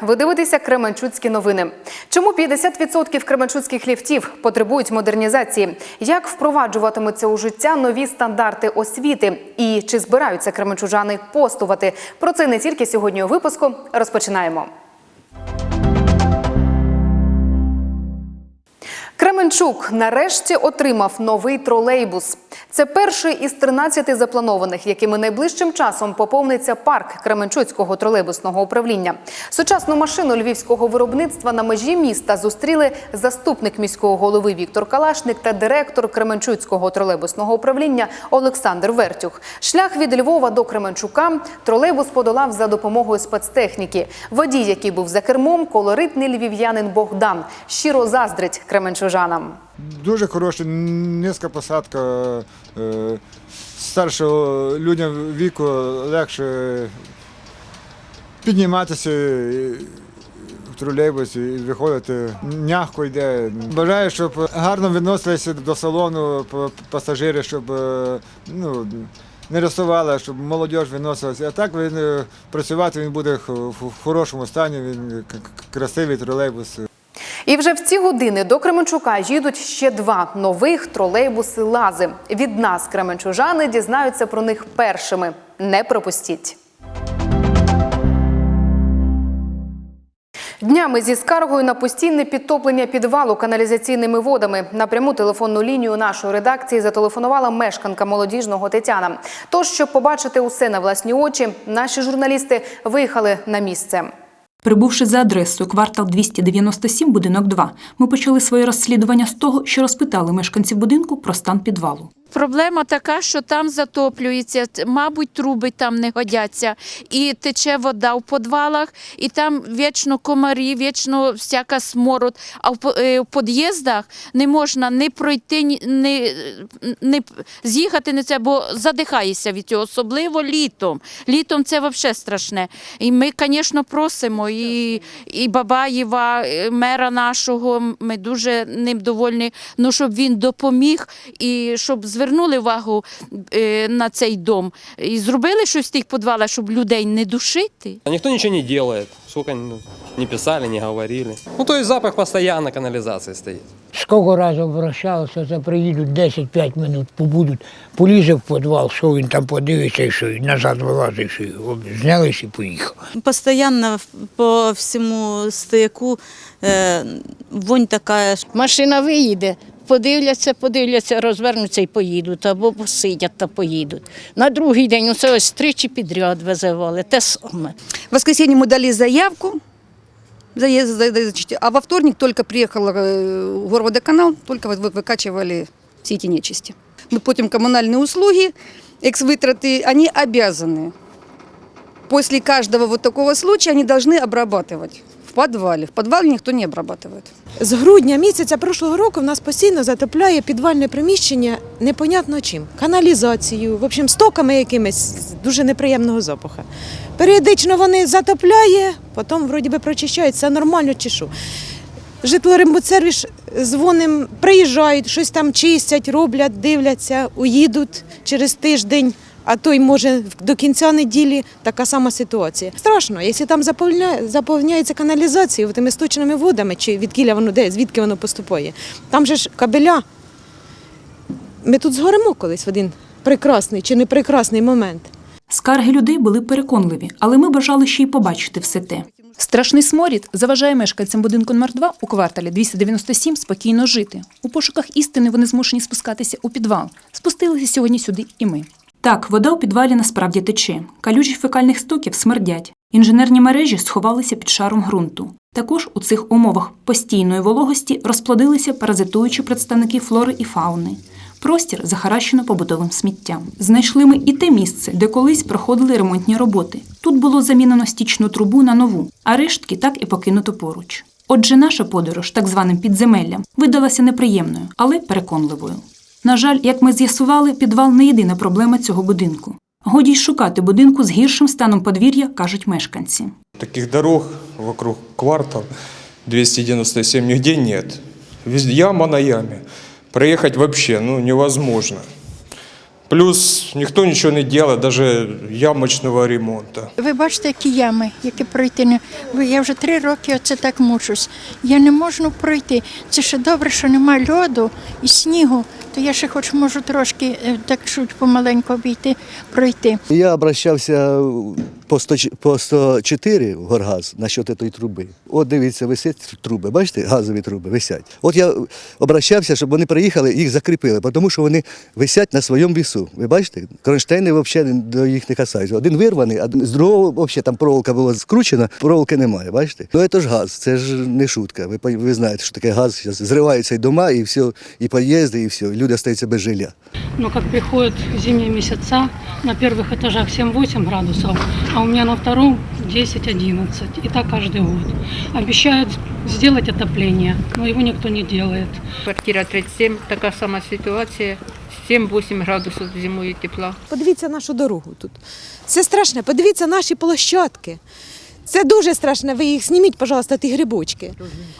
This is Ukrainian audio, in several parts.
Ви дивитеся Кременчуцькі новини. Чому 50% кременчуцьких ліфтів потребують модернізації? Як впроваджуватимуться у життя нові стандарти освіти? І чи збираються кременчужани постувати? Про це не тільки сьогодні у випуску. Розпочинаємо. Кременчук нарешті отримав новий тролейбус. Це перший із 13 запланованих, якими найближчим часом поповниться парк Кременчуцького тролейбусного управління. Сучасну машину львівського виробництва на межі міста зустріли заступник міського голови Віктор Калашник та директор Кременчуцького тролейбусного управління Олександр Вертюх. Шлях від Львова до Кременчука тролейбус подолав за допомогою спецтехніки. Водій, який був за кермом, колоритний львів'янин Богдан, щиро заздрить кременчужанам. Дуже хороша, низька посадка. е, Старшого людям віку легше підніматися в тролейбусі і виходити. М'яко йде. Бажаю, щоб гарно відносилися до салону пасажири, щоб е, ну, не рисували, щоб молодь відносилася. А так він е, працювати він буде в хорошому стані, він красивий тролейбус. І вже в ці години до Кременчука їдуть ще два нових тролейбуси лази. Від нас кременчужани дізнаються про них першими. Не пропустіть. Днями зі скаргою на постійне підтоплення підвалу каналізаційними водами на пряму телефонну лінію нашої редакції зателефонувала мешканка молодіжного Тетяна. Тож, щоб побачити усе на власні очі, наші журналісти виїхали на місце. Прибувши за адресою квартал 297, будинок 2, ми почали своє розслідування з того, що розпитали мешканців будинку про стан підвалу. Проблема така, що там затоплюється, мабуть, труби там не годяться, і тече вода в підвалах, і там вічно комарі, вічно всяка смород. А в е, під'їздах не можна не пройти, не, не з'їхати не це, бо задихаєшся від цього, особливо літом. Літом це взагалі страшне. І ми, звісно, просимо і, і Бабаєва, е, мера нашого, ми дуже ним довольні, ну, щоб він допоміг і щоб звернули увагу е, на цей дом і зробили щось в тих підвалах, щоб людей не душити. А Никто ничего не делает. Сколько ну, не писали, не говорили. Ну, то есть запах постоянно канализации стоит. Скільки разів обращалися, це приїдуть 10-5 минут, побудуть, полізе в підвал, що він там подивиться, і що і назад вилазить, що і знялись і поїхав. Постоянно по всьому стояку е, вонь така. Машина виїде, подивляться, подивляться, розвернуться і поїдуть, або посидять та поїдуть. На другий день усе ось тричі підряд визивали, те саме. В воскресенье мы дали заявку, заезд- за- за- а во вторник только приехал э, горводоканал, только вот вы- выкачивали все эти нечисти. Мы платим коммунальные услуги, экс-вытраты, они обязаны. После каждого вот такого случая они должны обрабатывать в подвале. В подвале никто не обрабатывает. З грудня місяця прошлого року в нас постійно затопляє підвальне приміщення непонятно чим. Каналізацією, в общем, стоками якимись дуже неприємного запаху. Періодично вони затопляє, потім вроді би прочищають, все нормально чи що. Житлорембудсервіс дзвоним, приїжджають, щось там чистять, роблять, дивляться, уїдуть через тиждень, а то й може до кінця неділі така сама ситуація. Страшно, якщо там заповняється каналізацією тими сточними водами, чи відкіля воно де, звідки воно поступає. Там же ж кабеля. Ми тут згоремо колись в один прекрасний чи не прекрасний момент. Скарги людей були переконливі, але ми бажали ще й побачити все те. Страшний сморід заважає мешканцям будинку номер 2 у кварталі 297 спокійно жити. У пошуках істини вони змушені спускатися у підвал. Спустилися сьогодні сюди і ми. Так, вода у підвалі насправді тече. Калюжі фекальних стоків смердять. Інженерні мережі сховалися під шаром ґрунту. Також у цих умовах постійної вологості розплодилися паразитуючі представники флори і фауни. Простір захаращено побутовим сміттям. Знайшли ми і те місце, де колись проходили ремонтні роботи. Тут було замінено стічну трубу на нову, а рештки так і покинуто поруч. Отже, наша подорож, так званим підземеллям, видалася неприємною, але переконливою. На жаль, як ми з'ясували, підвал не єдина проблема цього будинку. Годі й шукати будинку з гіршим станом подвір'я, кажуть мешканці. Таких дорог вокруг квартал 297 нигде нет. Яма на яме. Проехать вообще ну, невозможно. Плюс никто ничего не делает, даже ямочного ремонта. Ви бачите, які ями, які пройти не. Я вже три роки оце так мучусь. Я не можу пройти. Це ще добре, що немає льоду і снігу, то я ще хоч можу трошки е, так чуть помаленьку обійти, пройти. Я обращався по 100 по 104 в Горгаз насчет цієї труби. От дивіться, висять труби, бачите, газові труби висять. От я обращався, щоб вони приїхали і їх закріпили, тому що вони висять на своєму вісу. Ви бачите? Кронштейни взагалі до їх не касаються. Один вирваний, а з другого взагалі там проволока була скручена, проволоки немає, бачите? Ну це ж газ, це ж не шутка. Ви, ви знаєте, що таке газ. Зараз зриваються і дома, і все, і під'їзди, і все. Люди залишаються без жилья. Но как приходят зимние месяца, на первых этажах 7-8 градусов, а у меня на втором 10-11. И так каждый год. Обещают сделать отопление, но его никто не делает. Квартира 37, така сама ситуація. 7-8 градусів зимою тепла. Подивіться нашу дорогу тут. Це страшне. Подивіться наші площадки. Це дуже страшно. Ви їх зніміть, пожалуйста, ті грибочки.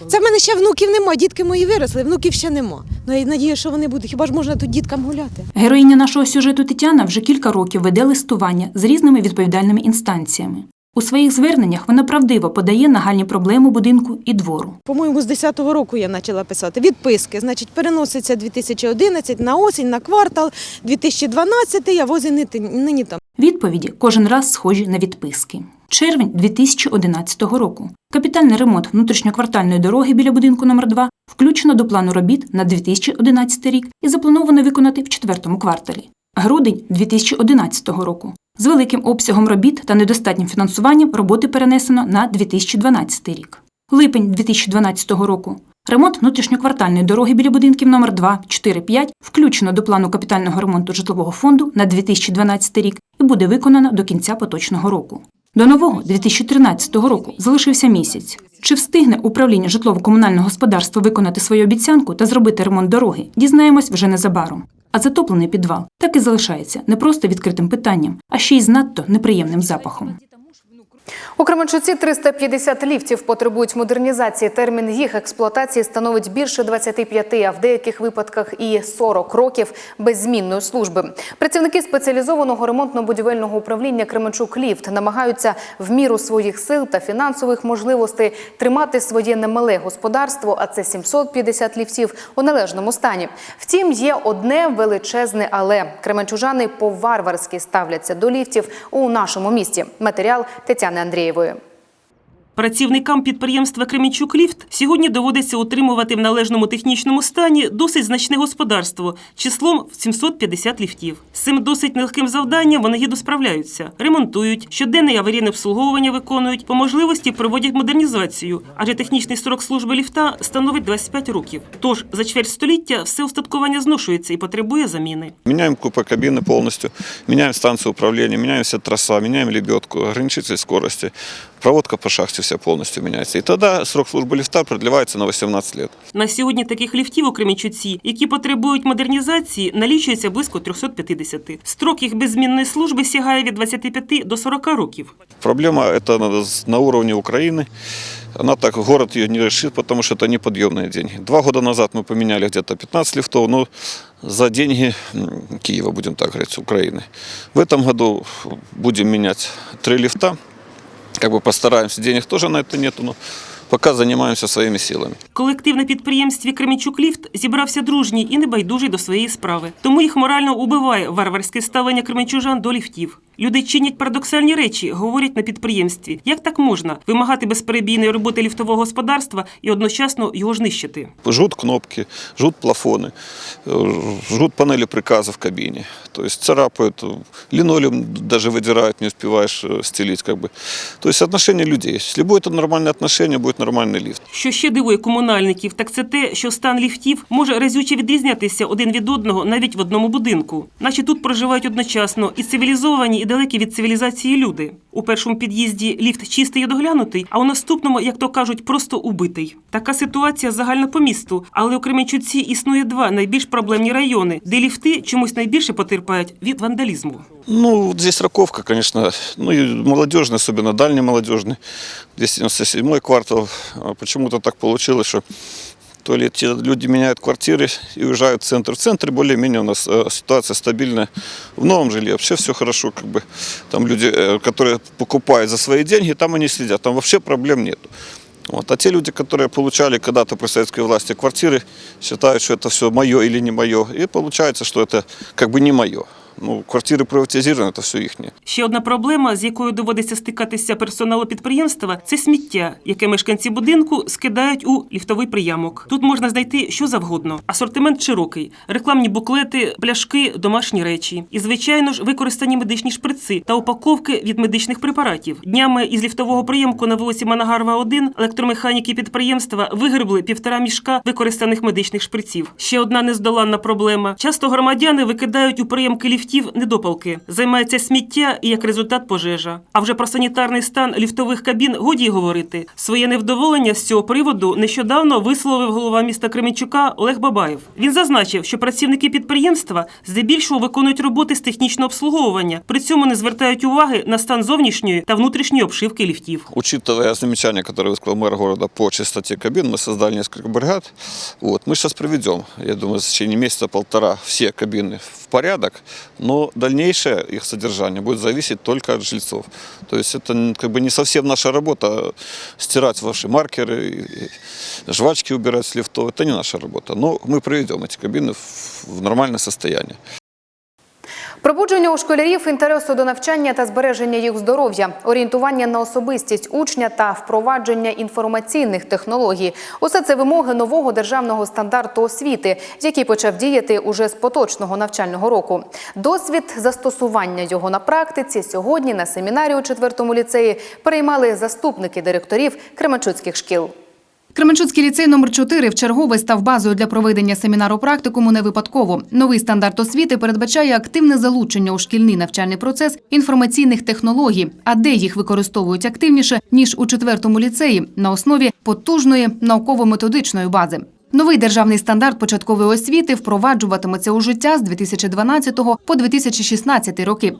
Це в мене ще внуків нема. Дітки мої виросли, внуків ще нема. Ну я надію, що вони будуть. Хіба ж можна тут діткам гуляти? Героїня нашого сюжету Тетяна вже кілька років веде листування з різними відповідальними інстанціями. У своїх зверненнях вона правдиво подає нагальні проблеми будинку і двору. По-моєму, з 10-го року я почала писати. Відписки, значить, переноситься 2011 на осінь, на квартал, 2012, а возі нині там. Відповіді кожен раз схожі на відписки. Червень 2011 року. Капітальний ремонт внутрішньоквартальної дороги біля будинку номер 2 включено до плану робіт на 2011 рік і заплановано виконати в четвертому кварталі. Грудень 2011 року. З великим обсягом робіт та недостатнім фінансуванням роботи перенесено на 2012 рік. Липень 2012 року. Ремонт внутрішньоквартальної дороги біля будинків номер 2, 4, 5 включено до плану капітального ремонту житлового фонду на 2012 рік і буде виконано до кінця поточного року. До нового 2013 року залишився місяць. Чи встигне управління житлово-комунального господарства виконати свою обіцянку та зробити ремонт дороги, дізнаємось вже незабаром. А затоплений підвал так і залишається не просто відкритим питанням, а ще й з надто неприємним запахом. У Кременчуці 350 ліфтів потребують модернізації. Термін їх експлуатації становить більше 25, а в деяких випадках і 40 років беззмінної служби. Працівники спеціалізованого ремонтно-будівельного управління Кременчук Ліфт намагаються в міру своїх сил та фінансових можливостей тримати своє немале господарство, а це 750 ліфтів у належному стані. Втім, є одне величезне але кременчужани по-варварськи ставляться до ліфтів у нашому місті. Матеріал Тетяни Андрієвої. Працівникам підприємства Кремінчук Ліфт сьогодні доводиться утримувати в належному технічному стані досить значне господарство числом в 750 ліфтів. З цим досить нелегким завданням вони гідно справляються, ремонтують, щоденне аварійне обслуговування виконують, по можливості проводять модернізацію, адже технічний срок служби ліфта становить 25 років. Тож за чверть століття все устаткування зношується і потребує заміни. Меняем купе кабины полностью, меняем станцию управления, меняем все троса, меняем лебедку, ограничитель скорости Проводка по шахте вся полностью меняется. И тогда срок службы лифта продлевается на 18 лет. На сьогодні таких ліфтів у Кремінчуці, які потребують модернізації, налічується близько 350. Строк їх беззмінної служби сягає від 25 до 40 років. Проблема это на- на уровне Украины. Она так, город ее не решит, потому что это неподъемные деньги. Два года назад мы поменяли где-то 15 лифтов, но за деньги м, Киева, будем так говорить, Украины. В этом году будем менять три лифта. Как бы постараемся, денег тоже на это нету, но пока занимаемся своими силами. Колектив на підприємстві Кремічук Ліфт зібрався дружній і небайдужий до своєї справи. Тому їх морально убиває варварське ставлення кремічужан до ліфтів. Люди чинять парадоксальні речі, говорять на підприємстві. Як так можна вимагати безперебійної роботи ліфтового господарства і одночасно його ж нищити? Жгут кнопки, жгут плафоны, э, жгут панели приказа в кабине. То есть царапают, э, линолеум даже выдирают, не успеваешь э, стелить. Как бы. То есть отношение людей. Если будет нормальное отношение, будет нормальный лифт. Що ще дивує комунальників, так це те, що стан ліфтів може разюче відрізнятися один від одного навіть в одному будинку. Наче тут проживають одночасно і цивілізовані, і далекі від цивілізації люди. У першому під'їзді ліфт чистий і доглянутий, а у наступному, як то кажуть, просто убитий. Така ситуація загальна по місту, але у Кременчуці існує два найбільш проблемні райони, де ліфти чомусь найбільше потерпають від вандалізму. Ну, вот здесь Раковка, конечно, ну и молодежный, особенно дальний молодежный, 297 квартал. Почему-то так получилось, что То ли те люди меняют квартиры и уезжают в центр. В центре более-менее у нас э, ситуация стабильная. В новом жилье вообще все хорошо. Как бы. Там люди, э, которые покупают за свои деньги, там они следят. Там вообще проблем нет. Вот. А те люди, которые получали когда-то при советской власти квартиры, считают, что это все мое или не мое. И получается, что это как бы не мое. Ну, квартиры приватизированы, это все их. Ще одна проблема, з якою доводиться стикатися персоналу підприємства, це сміття, яке мешканці будинку скидають у ліфтовий приямок. Тут можна знайти що завгодно. Асортимент широкий: рекламні буклети, пляшки, домашні речі. І, звичайно ж, використані медичні шприци та упаковки від медичних препаратів. Днями із ліфтового приємку на вулиці Манагарва 1 електромеханіки підприємства вигребли півтора мішка використаних медичних шприців. Ще одна нездоланна проблема. Часто громадяни викидають у приємки ліфтів недопалки. Займається сміття і як результат пожежа. А вже про санітарний стан ліфтових кабін годі й говорити. Своє невдоволення з цього приводу нещодавно висловив голова міста Кременчука Олег Бабаєв. Він зазначив, що працівники підприємства здебільшого виконують роботи з технічного обслуговування, при цьому не звертають уваги на стан зовнішньої та внутрішньої обшивки ліфтів. Учитывая замечания, которые высказал мэр города по чистоте кабин, мы создали несколько бригад. Вот. Мы сейчас приведем, я думаю, в течение месяца-полтора все кабины в порядок, но дальнейшее их содержание будет зависеть только от жильцов. То есть это м, как бы не совсем наша работа стирать ваши маркеры, и- и жвачки убирать с лифтов. Это не наша работа. Но мы приведем эти кабины в- в нормальное состояние. Пробудження у школярів інтересу до навчання та збереження їх здоров'я, орієнтування на особистість учня та впровадження інформаційних технологій усе це вимоги нового державного стандарту освіти, який почав діяти уже з поточного навчального року. Досвід застосування його на практиці сьогодні на семінарі у четвертому ліцеї переймали заступники директорів Кременчуцьких шкіл. Кременчуцький ліцей номер 4 в чергове став базою для проведення семінару практикуму не випадково. Новий стандарт освіти передбачає активне залучення у шкільний навчальний процес інформаційних технологій, а де їх використовують активніше ніж у четвертому ліцеї на основі потужної науково-методичної бази. Новий державний стандарт початкової освіти впроваджуватиметься у життя з 2012 по 2016 роки.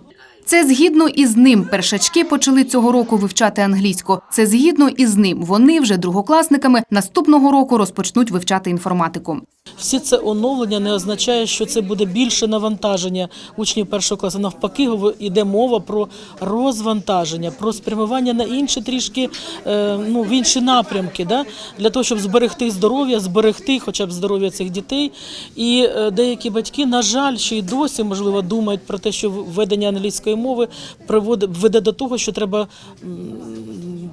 Це згідно із ним першачки почали цього року вивчати англійську. Це згідно із ним вони вже другокласниками наступного року розпочнуть вивчати інформатику. Всі це оновлення не означає, що це буде більше навантаження учнів першого класу. Навпаки, йде мова про розвантаження, про спрямування на інші трішки е, ну, в інші напрямки, да? для того, щоб зберегти здоров'я, зберегти хоча б здоров'я цих дітей. І е, деякі батьки, на жаль, ще й досі можливо думають про те, що введення англійської мови приводить веде до того, що треба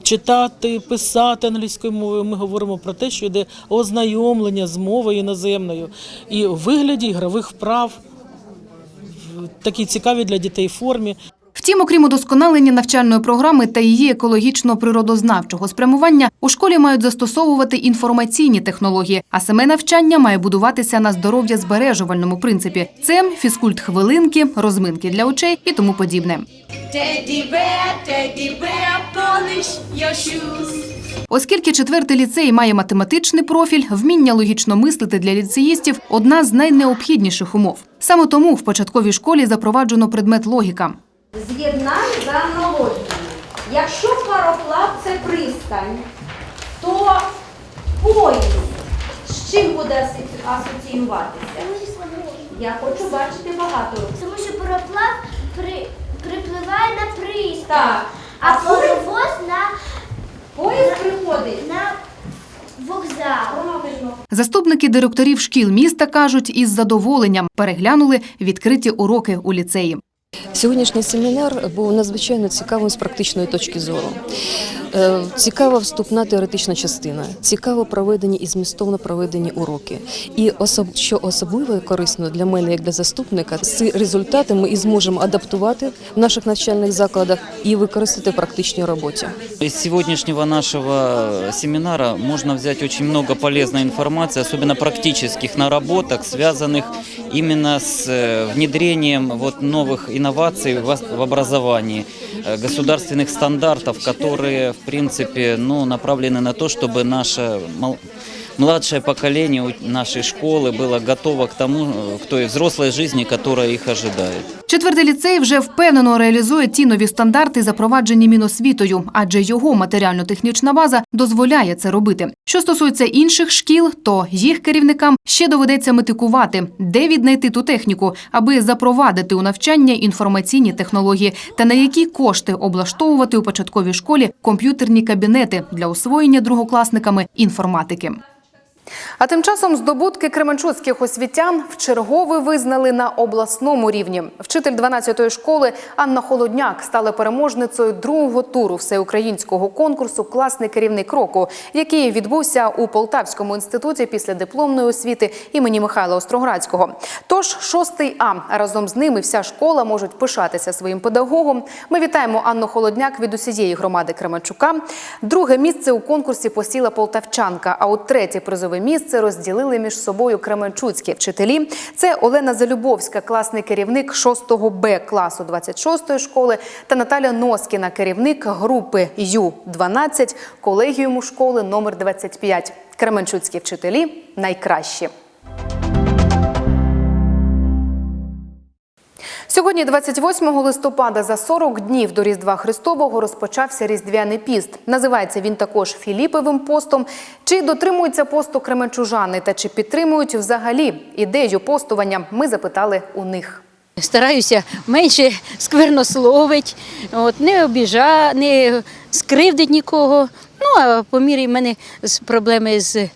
читати, писати англійською мовою. Ми говоримо про те, що йде ознайомлення з мовою іноземною і в вигляді ігрових вправ в такій цікавій для дітей формі. Втім, окрім удосконалення навчальної програми та її екологічно-природознавчого спрямування, у школі мають застосовувати інформаційні технології, а саме навчання має будуватися на здоров'я збережувальному принципі. Це фізкульт хвилинки, розминки для очей і тому подібне. Оскільки четвертий ліцей має математичний профіль, вміння логічно мислити для ліцеїстів одна з найнеобхідніших умов. Саме тому в початковій школі запроваджено предмет логіка. З'єднань за аналогією. Якщо пароплав це пристань, то поїзд з чим буде асоціюватися? Я хочу бачити багато. Тому що пароплав при, припливає на пристань, Так. а А паровоз на, Поїзд приходить. на вокзал. Заступники директорів шкіл міста кажуть, із задоволенням переглянули відкриті уроки у ліцеї. Сьогоднішній семінар був надзвичайно цікавим з практичної точки зору. Е, Цікава вступна теоретична частина, цікаво проведені і змістовно проведені уроки. І особ, що особливо корисно для мене, як для заступника, ці результати ми і зможемо адаптувати в наших навчальних закладах і використати в практичній роботі. Из сегодняшнего нашего семинара можно взять очень много полезной информации, особенно практических наработок, связанных именно с э, внедрением вот новых инноваций в ос- в образовании, э, государственных стандартов, которые, в принципе, ну, направлены на то, чтобы наша мол- младшее поколение у нашей школы было готово к тому, э, к той взрослой жизни, которая их ожидает. Четвертий ліцей вже впевнено реалізує ті нові стандарти, запроваджені Міносвітою, адже його матеріально-технічна база дозволяє це робити. Що стосується інших шкіл, то їх керівникам ще доведеться метикувати, де віднайти ту техніку, аби запровадити у навчання інформаційні технології та на які кошти облаштовувати у початковій школі комп'ютерні кабінети для освоєння другокласниками інформатики. А тим часом здобутки кременчуцьких освітян вчергове визнали на обласному рівні. Вчитель 12-ї школи Анна Холодняк стала переможницею другого туру всеукраїнського конкурсу Класний керівник року, який відбувся у Полтавському інституті після дипломної освіти імені Михайла Остроградського. Тож шостий А разом з ними вся школа можуть пишатися своїм педагогом. Ми вітаємо Анну Холодняк від усієї громади Кременчука. Друге місце у конкурсі посіла полтавчанка. А от третє призове місце розділили між собою кременчуцькі вчителі. Це Олена Залюбовська, класний керівник 6 Б класу 26-ї школи, та Наталя Носкіна, керівник групи Ю-12 колегіуму школи номер 25. Кременчуцькі вчителі найкращі. Сьогодні, 28 листопада, за 40 днів до Різдва Христового розпочався Різдвяний піст. Називається він також Філіповим постом. Чи дотримуються посту кременчужани та чи підтримують взагалі ідею постування, ми запитали у них. Стараюся менше сквернословить, от, не обіжа, не скривдить нікого. Ну, а по мірі в мене проблеми з е,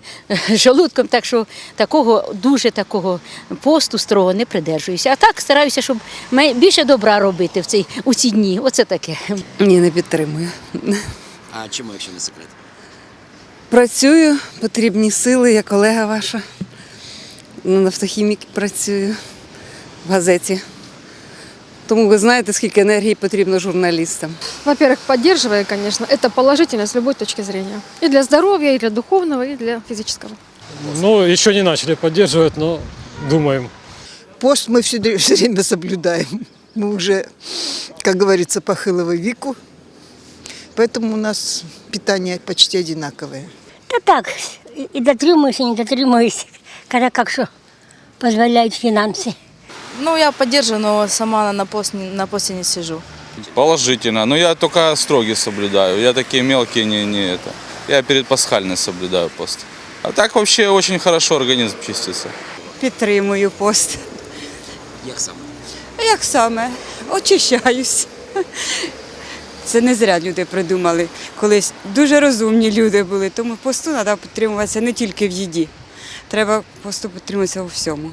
желудком, так що такого, дуже такого посту строго не придержуюся. А так стараюся, щоб більше добра робити в цей, у ці дні. Оце таке. Ні, не підтримую. А чому, якщо не секрет? Працюю, потрібні сили, я колега ваша. На нафтохіміки працюю в газеті. Тому ви знаєте, скільки енергії потрібно журналістам. Во-первых, поддерживаю, конечно. Это положительно с любой точки зрения. И для здоровья, и для духовного, и для физического. Ну, еще не начали поддерживать, но думаем. Пост мы все, все время соблюдаем. Мы уже, как говорится, похилого веку. Поэтому у нас питание почти одинаковое. Та так, і- і дотримуюсь, і не дотримуюсь, коли як що дозволяють фінанси. Ну, я поддерживаю, но сама на посте, на посте не сижу. Положительно. Но я только строгий соблюдаю. Я такие мелкие не, не это. Я перед пасхальной соблюдаю пост. А так вообще очень хорошо организм чистится. Підтримую пост. Як саме? Як саме? Очищаюсь. Це не зря люди придумали. Колись дуже розумні люди були, тому посту треба підтримуватися не тільки в їді. Треба посту підтримуватися у всьому.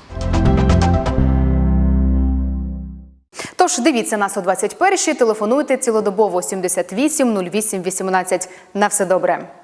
Тож дивіться нас о 21-й, телефонуйте цілодобово 78 08 18. На все добре.